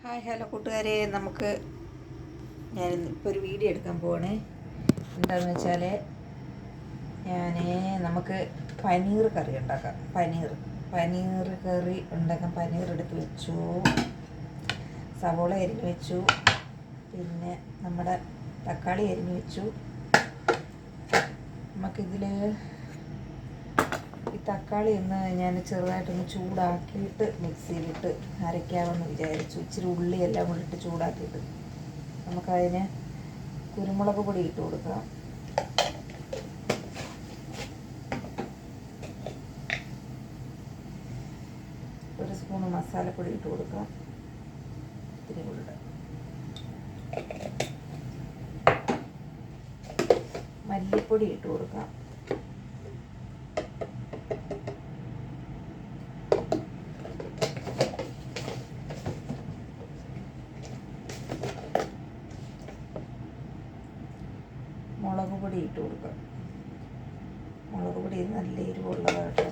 Hi hello കൂട്ടുകാരെ. നമുക്ക് ഞാൻ ഇപ്പോൾ ഒരു വീഡിയോ എടുക്കാൻ പോവണേ. എന്താണെന്ന് വെച്ചാൽ ഞാൻ നമുക്ക് പനീർ കറി ഉണ്ടാക്കാം. പനീർ. പനീർ കറി ഉണ്ടാക്കാൻ പനീർ എടുത്ത് വെച്ചു. സവോള അരിഞ്ഞ് വെച്ചു. പിന്നെ നമ്മുടെ തക്കാളി അരിഞ്ഞ് വെച്ചു. നമുക്കിതിൽ തക്കാളി ഒന്ന് ഞാൻ ചെറുതായിട്ടൊന്ന് ചൂടാക്കിയിട്ട് മിക്സിയിലിട്ട് അരയ്ക്കാമെന്ന് വിചാരിച്ചു. ഇച്ചിരി ഉള്ളി എല്ലാം ചൂടാക്കിയിട്ട് നമുക്കതിന് കുരുമുളക് പൊടി ഇട്ട് കൊടുക്കാം. ഒരു സ്പൂണ് മസാലപ്പൊടി ഇട്ട് കൊടുക്കാം. ഇത്തിരി കൂടെ മല്ലിപ്പൊടി ഇട്ട് കൊടുക്കാം മുളക് പൊടി ഇട്ട് കൊടുക്കുക. മുളക് പൊടി നല്ല എരിവുള്ളതാട്ടോ.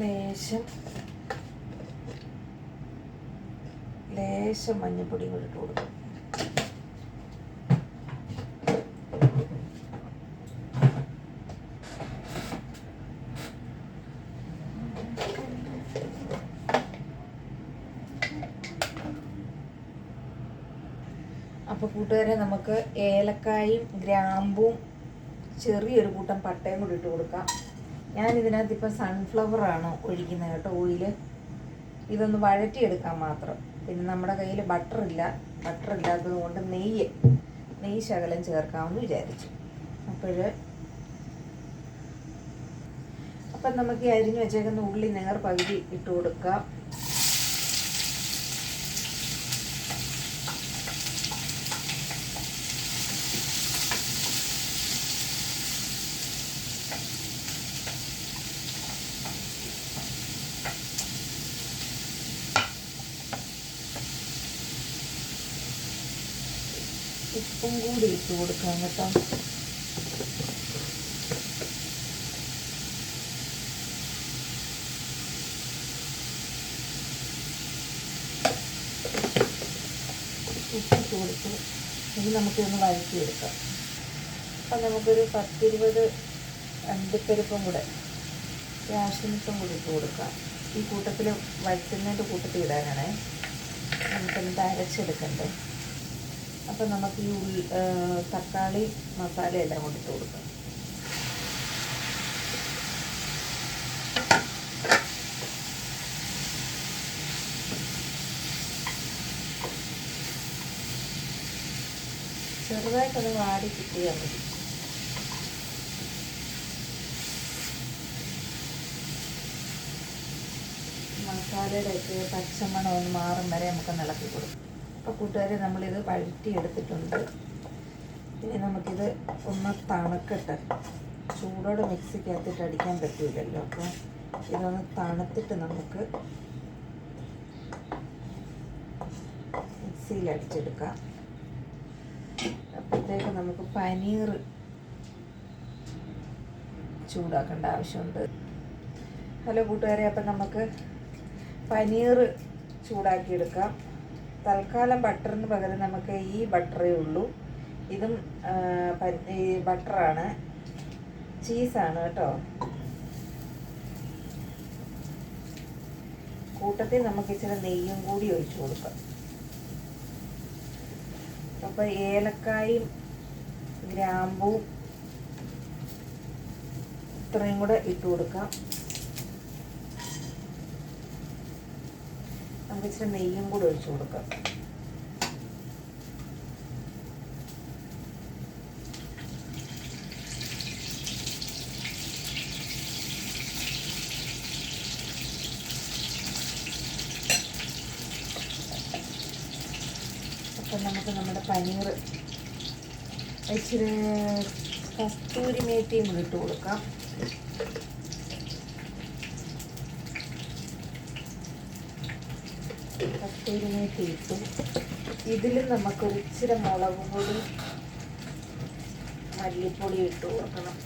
ലേശം ലേശം മഞ്ഞൾപ്പൊടി കൂടി ഇട്ട് കൊടുക്കും അപ്പോൾ കൂട്ടുകാരെ നമുക്ക് ഏലക്കായും ഗ്രാമ്പും ചെറിയൊരു കൂട്ടം പട്ടയും കൂടി ഇട്ട് കൊടുക്കാം. ഞാൻ ഇതിനകത്ത് ഇപ്പം സൺഫ്ലവർ ആണ് ഒഴിക്കുന്നത് കേട്ടോ ഓയിൽ ഇതൊന്ന് വഴറ്റിയെടുക്കാൻ മാത്രം. പിന്നെ നമ്മുടെ കയ്യിൽ ബട്ടറില്ല ഇല്ലാത്തത് കൊണ്ട് നെയ്യ് നെയ്യ് ശകലം ചേർക്കാമെന്ന് വിചാരിച്ചു. അപ്പോൾ അപ്പം നമുക്ക് ഈ അരിഞ്ഞു വെച്ചേക്കുന്ന ഉള്ളി നേർ പകുതി ഇട്ട് കൊടുക്കാം. ഉപ്പും കൂടി ഇട്ട് കൊടുക്കാം കേട്ടോ. ഉപ്പിട്ട് കൊടുത്ത് ഇനി നമുക്കിതൊന്ന് വഴറ്റിയെടുക്കാം. അപ്പം നമുക്കൊരു പത്തിരുപത് അണ്ടിപ്പരിപ്പും കൂടെ രാശനിപ്പം കൂടി ഇട്ട് കൊടുക്കാം. ഈ കൂട്ടത്തിൽ വഴറ്റുന്നതിന്റെ കൂട്ടത്തിൽ ഇടാനാണേ നമുക്കൊന്ന് അരച്ചെടുക്കണ്ടേ? അപ്പം നമുക്ക് ഈ ഉള്ളി തക്കാളി മസാല എല്ലാം കൂടി ഇട്ട് കൊടുക്കാം. ചെറുതായിട്ടത് വാടി കിട്ടിയാൽ മതി. മസാലയുടെ ഒക്കെ പച്ചമണം ഒന്ന് മാറും വരെ നമുക്ക് ഇളക്കി കൊടുക്കും. അപ്പോൾ കൂട്ടുകാരെ നമ്മളിത് വഴറ്റി എടുത്തിട്ടുണ്ട് ഇനി നമുക്കിത് ഒന്ന് തണുക്കട്ടെ. ചൂടോടെ മിക്സിക്കകത്തിട്ട് അടിക്കാൻ പറ്റില്ലല്ലോ അപ്പോൾ ഇതൊന്ന് തണുത്തിട്ട് നമുക്ക് മിക്സിയിൽ അടിച്ചെടുക്കാം. അപ്പോഴത്തേക്ക് നമുക്ക് പനീർ ചൂടാക്കേണ്ട ആവശ്യമുണ്ട്. ഹലോ കൂട്ടുകാരെ അപ്പം നമുക്ക് പനീർ ചൂടാക്കിയെടുക്കാം. തൽക്കാലം ബട്ടറിന് പകരം നമുക്ക് ഈ ബട്ടറേ ഉള്ളൂ. ഇതും ബട്ടറാണ് ചീസാണ് കേട്ടോ. കൂട്ടത്തിൽ നമുക്ക് ഇച്ചിരി നെയ്യും കൂടി ഒഴിച്ചു കൊടുക്കാം. അപ്പോൾ ഏലക്കായും ഗ്രാമ്പൂ ഇത്രയും കൂടെ ഇട്ട് കൊടുക്കാം. നമുക്ക് ഇച്ചിരി നെയ്യും കൂടെ ഒഴിച്ചു കൊടുക്കാം. നമുക്ക് നമ്മുടെ പനീർ ഇച്ചിരി കസ്തൂരി മേത്തിയും കൂടി ഇട്ട് കൊടുക്കാം. കസ്തൂരി മേത്തി ഇതിലും നമുക്ക് ഇച്ചിരി മുളകും പൊടി മല്ലിപ്പൊടി ഇട്ട് കൊടുക്കണം.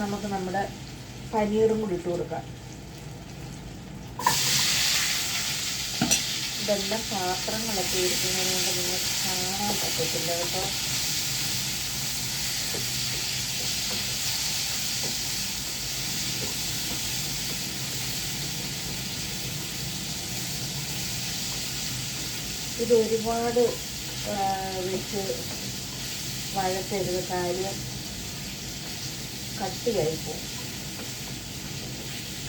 നമുക്ക് നമ്മുടെ പനീറും കൂടി ഇട്ട് കൊടുക്കാം. ഇതെല്ലാം പാത്രങ്ങളൊക്കെ ഇരിക്കുന്നത് കൊണ്ട് നിങ്ങൾക്ക് കാണാൻ പറ്റത്തില്ല കേട്ടോ. ഇത് ഒരുപാട് വെച്ച് വഴത്തരുത് കാര്യം. കട്ടിയായി പോകും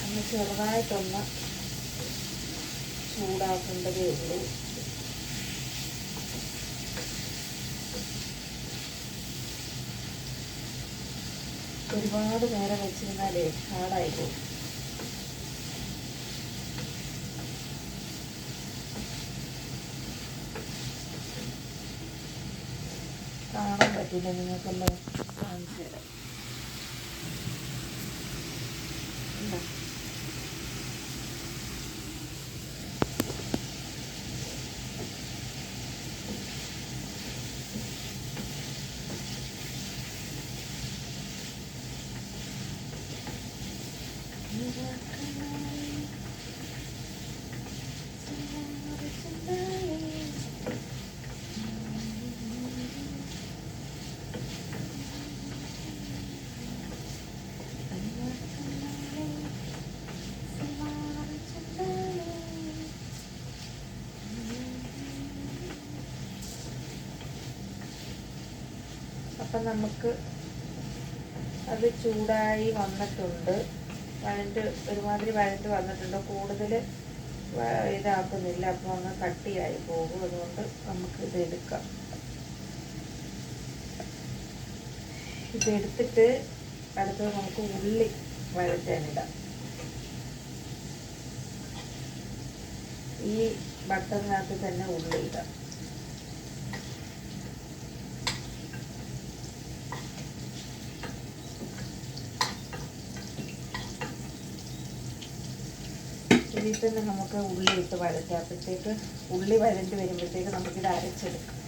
ഒന്ന് ചെറുതായിട്ടൊന്ന് ചൂടാക്കേണ്ടതേ ഉള്ളൂ. ഒരുപാട് നേരം വെച്ചിരുന്നാലേ ഹാർഡായി പോകും കാണാൻ പറ്റില്ല നിങ്ങൾക്കൊന്ന് കാണിച്ചു തരാം. അപ്പം നമുക്ക് അത് ചൂടായി വന്നിട്ടുണ്ട്. വഴണ്ട് ഒരുമാതിരി വഴണ്ട് വന്നിട്ടുണ്ട്. കൂടുതൽ ഇതാക്കുന്നില്ല. അപ്പോൾ ഒന്ന് കട്ടിയായി പോകും. അതുകൊണ്ട് നമുക്ക് ഇത് എടുക്കാം. ഇതെടുത്തിട്ട് അടുത്തത് നമുക്ക് ഉള്ളി വഴറ്റാനിടാം ഈ ബട്ടറിനകത്ത് തന്നെ ഉള്ളി ഇടാം. തന്നെ നമുക്ക് ഉള്ളി ഇട്ട് വഴറ്റാപ്പോഴത്തേക്ക് ഉള്ളി വഴണ്ടി വരുമ്പോഴത്തേക്ക് നമുക്കിത് അരച്ചെടുക്കാം.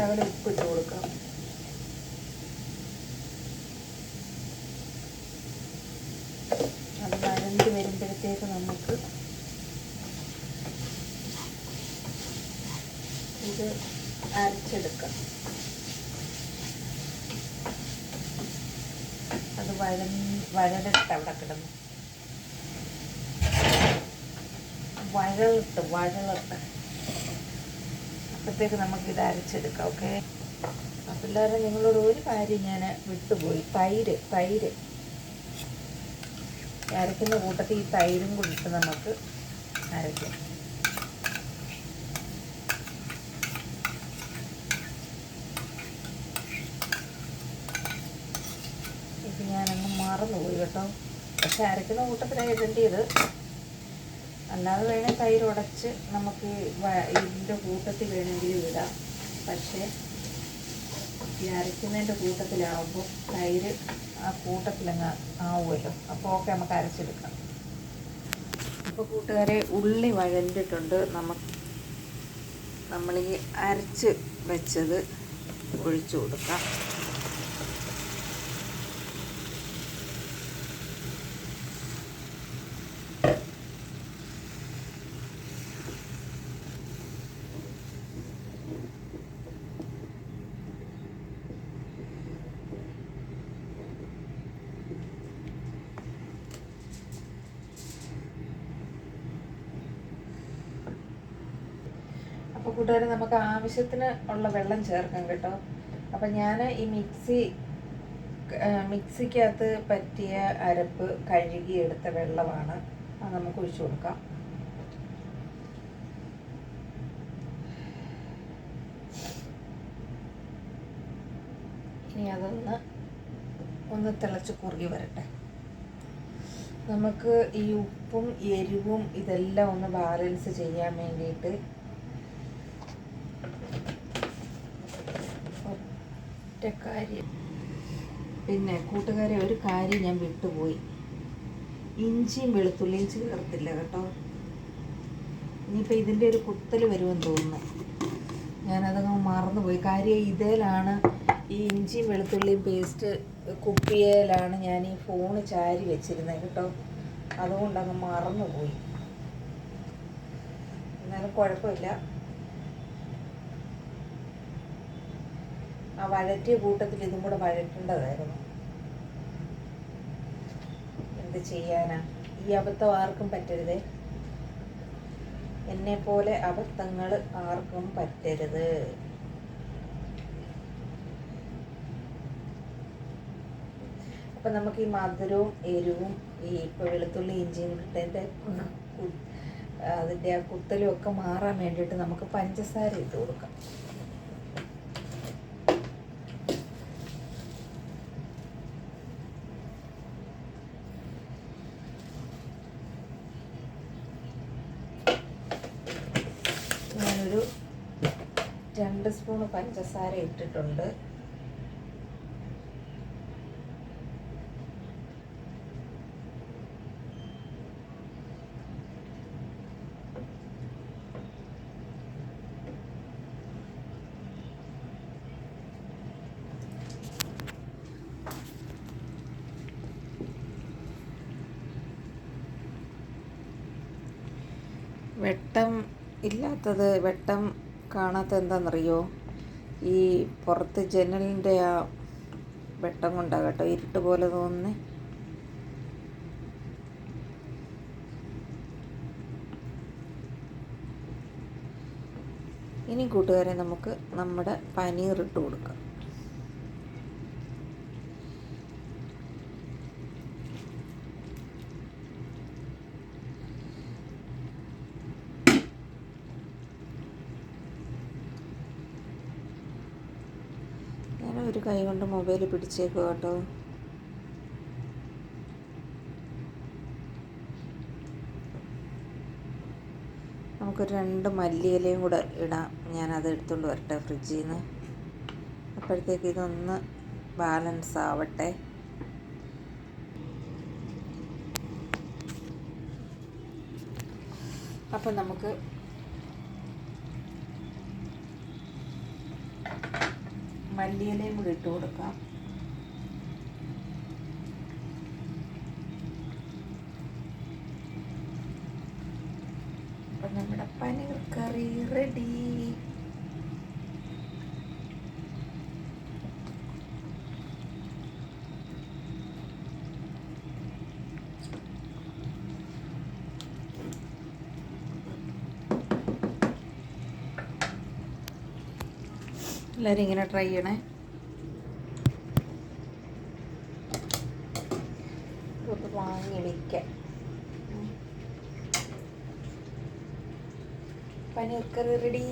ശകലം ഉപ്പിട്ട് കൊടുക്കാം അത് വഴണ്ട് വരുമ്പോഴത്തേക്ക് നമുക്ക് ഇത് അരച്ചെടുക്കാം. അത് വഴ വഴലിട്ട് അവിടെ കിടന്നു. വഴലിട്ട് വഴലിട്ട് അപ്പോഴത്തേക്ക് നമുക്കിത് അരച്ചെടുക്കാം ഓക്കെ? പിള്ളേരെ നിങ്ങളോട് ഒരു കാര്യം ഞാൻ വിട്ടുപോയി. തൈര് തൈര്. അരയ്ക്കുന്ന കൂട്ടത്തിൽ ഈ തൈരും കൂടി ഇട്ട് നമുക്ക് അരയ്ക്കാം. ഇത് ഞാനങ്ങ് മറന്നുപോയി കേട്ടോ. പക്ഷെ അരയ്ക്കുന്ന കൂട്ടത്തിലാണ് ഇടേണ്ടത്. അല്ലാതെ വേണേൽ തൈര് ഉടച്ച് നമുക്ക് ഇതിന്റെ കൂട്ടത്തിൽ വേണമെങ്കിൽ ഇടാം. പക്ഷേ ഈ അരയ്ക്കുന്നതിന്റെ കൂട്ടത്തിലാവുമ്പോൾ തൈര് ആ കൂട്ടത്തിലങ്ങ് ആവുമല്ലോ. അപ്പോൾ ഓക്കെ നമുക്ക് അരച്ചെടുക്കാം. അപ്പോൾ കൂട്ടുകാരെ ഉള്ളി വഴണ്ടിട്ടുണ്ട്. നമുക്ക് നമ്മൾ അരച്ച് വെച്ചത് ഒഴിച്ചു കൊടുക്കാം. അപ്പോൾ കൂട്ടുകാരെ നമുക്ക് ആവശ്യത്തിന് ഉള്ള വെള്ളം ചേർക്കാം കേട്ടോ. അപ്പം ഞാൻ ഈ മിക്സി മിക്സിക്കകത്ത് പറ്റിയ അരപ്പ് കഴുകി എടുത്ത വെള്ളമാണ് അത് നമുക്ക് ഒഴിച്ചു കൊടുക്കാം. ഇനി അതൊന്ന് ഒന്ന് തിളച്ച് കുറുകി വരട്ടെ. നമുക്ക് ഈ ഉപ്പും എരിവും ഇതെല്ലാം ഒന്ന് ബാലൻസ് ചെയ്യാൻ വേണ്ടിയിട്ട് ഒറ്റ കാര്യം പിന്നെ കൂട്ടുകാരെ ഒരു കാര്യം ഞാൻ വിട്ടുപോയി. ഇഞ്ചിയും വെളുത്തുള്ളിയും ചേർത്തില്ല കേട്ടോ. ഇനിയിപ്പോൾ ഇതിന്റെ ഒരു കുത്തൽ വരുമെന്ന് തോന്നുന്നു. ഞാനതങ്ങ് മറന്നുപോയി. കാര്യം ഇതിലാണ് ഈ ഇഞ്ചിയും വെളുത്തുള്ളിയും പേസ്റ്റ് കുപ്പിയേലാണ് ഞാൻ ഈ ഫോണ് ചാരി വെച്ചിരുന്നത് കേട്ടോ. അതുകൊണ്ടങ്ങ് മറന്നുപോയി. എന്നാലും കുഴപ്പമില്ല. ആ വഴറ്റിയ കൂട്ടത്തിൽ ഇതും കൂടെ വഴറ്റേണ്ടതായിരുന്നു. എന്ത് ചെയ്യാനാ? ഈ അബദ്ധം ആർക്കും പറ്റരുതേ. എന്നെ പോലെ അബദ്ധങ്ങൾ ആർക്കും പറ്റരുത്. അപ്പം നമുക്ക് ഈ മധുരവും എരിവും ഈ ഇപ്പോൾ വെളുത്തുള്ളി ഇഞ്ചിയും ഇട്ടതിന്റെ അതിന്റെ ആ കുത്തലും ഒക്കെ മാറാൻ വേണ്ടിയിട്ട് നമുക്ക് പഞ്ചസാര ഇട്ട് കൊടുക്കാം. രണ്ട് പഞ്ചസാര ഇട്ടിട്ടുണ്ട്. വെട്ടം ഇല്ലാത്തത് വെട്ടം കാണാത്ത എന്താണെന്നറിയോ ഈ പുറത്ത് ജനലിന്റെ ആ വെട്ടം കൊണ്ടാണ് കേട്ടോ ഇരുട്ട് പോലെ തോന്നുന്നേ. ഇനി കൂട്ടുകാരെ നമുക്ക് നമ്മുടെ പനീർ ഇട്ട് കൊടുക്കാം ഞാൻ ഒരു കൈ കൊണ്ട് മൊബൈൽ പിടിച്ചേക്കുക കേട്ടോ. നമുക്കൊരു രണ്ട് മല്ലിയിലയും കൂടെ ഇടാം. ഞാനത് എടുത്തുകൊണ്ട് വരട്ടെ ഫ്രിഡ്ജിൽ നിന്ന് അപ്പോഴത്തേക്ക് ഇതൊന്ന് ബാലൻസ് ആവട്ടെ. അപ്പം നമുക്ക് മല്ലിയിലയും കൂടി ഇട്ട് കൊടുക്കാം. അപ്പം നമ്മുടെ പനീർ കറി റെഡി എല്ലാവരും ഇങ്ങനെ ട്രൈ ചെയ്യണേ. വാങ്ങി വെക്കാം പനീർ കറി റെഡി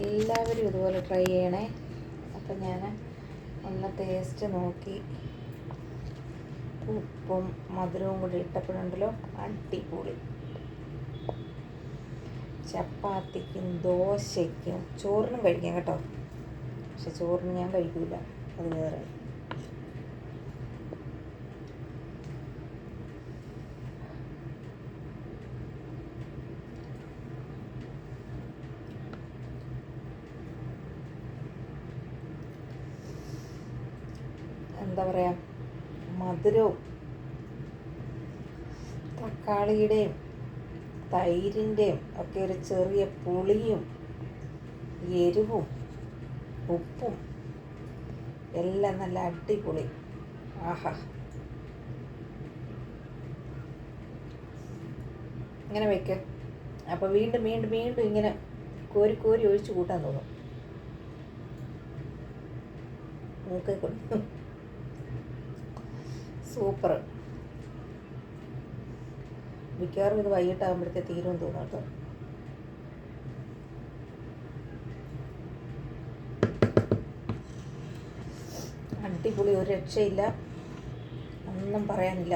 എല്ലാവരും ഇതുപോലെ ട്രൈ ചെയ്യണേ. അപ്പം ഞാൻ ഒന്ന് ടേസ്റ്റ് നോക്കി. ഉപ്പും മധുരവും കൂടി ഇട്ടപ്പോഴുണ്ടല്ലോ അടിപൊളി. ചപ്പാത്തിക്കും ദോശയ്ക്കും ചോറിനും കഴിക്കാം കേട്ടോ. പക്ഷെ ചോറിന് ഞാൻ കഴിക്കില്ല അത് വേറെ. എന്താ പറയുക മധുരവും തക്കാളിയുടെയും തൈരിന്റെയും ഒക്കെ ഒരു ചെറിയ പുളിയും എരിവും ഉപ്പും എല്ലാം നല്ല അടിപൊളി. ആഹാ. ഇങ്ങനെ വെക്ക. അപ്പോൾ വീണ്ടും വീണ്ടും വീണ്ടും ഇങ്ങനെ കോരി കോരി ഒഴിച്ച് കൂട്ടാൻ തോന്നും. സൂപ്പർ. മിക്കവാറും ഇത് വൈകിട്ടാകുമ്പോഴത്തെ തീരും തോന്നും കേട്ടോ. അടിപൊളി ഒരു രക്ഷയില്ല. ഒന്നും പറയാനില്ല.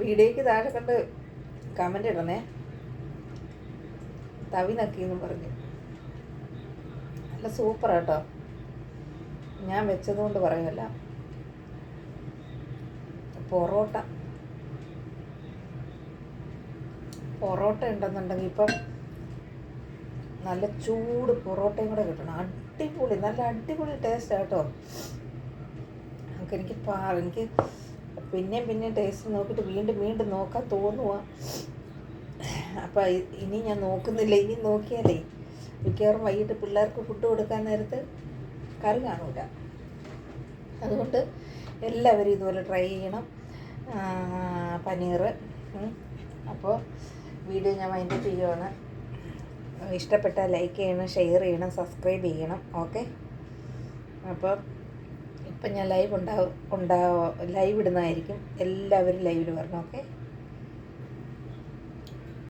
വീഡിയോക്ക് താഴെ കണ്ട് കമന്റ് ഇടണേ. തവി നക്കി എന്ന് പറഞ്ഞു. നല്ല സൂപ്പർ കേട്ടോ. ഞാൻ വെച്ചതുകൊണ്ട് പറയുമല്ല പൊറോട്ട. പൊറോട്ട ഉണ്ടെന്നുണ്ടെങ്കിൽ ഇപ്പം നല്ല ചൂട് പൊറോട്ടയും കൂടെ കിട്ടണം. അടിപൊളി നല്ല അടിപൊളി ടേസ്റ്റ് കേട്ടോ. നമുക്ക് എനിക്ക് പാ എനിക്ക് പിന്നെയും പിന്നെയും ടേസ്റ്റ് നോക്കിയിട്ട് വീണ്ടും വീണ്ടും നോക്കാൻ തോന്നുക അപ്പം ഇനി ഞാൻ നോക്കുന്നില്ല. ഇനി നോക്കിയാലേ മിക്കവാറും വൈകിട്ട് പിള്ളേർക്ക് ഫുഡ് കൊടുക്കാൻ നേരത്ത് കറി കാണൂല. അതുകൊണ്ട് എല്ലാവരും ഇതുപോലെ ട്രൈ ചെയ്യണം. പനീർ അപ്പോൾ വീഡിയോ ഞാൻ മൈൻഡ് ചെയ്യുവാണ്. ഇഷ്ടപ്പെട്ട ലൈക്ക് ചെയ്യണം ഷെയർ ചെയ്യണം സബ്സ്ക്രൈബ് ചെയ്യണം. ഓക്കെ അപ്പോൾ ഇപ്പം ഞാൻ ലൈവ് ഉണ്ടാവും ഉണ്ടാവും ലൈവ് ഇടുന്നതായിരിക്കും. എല്ലാവരും ലൈവിൽ വരണം. ഓക്കെ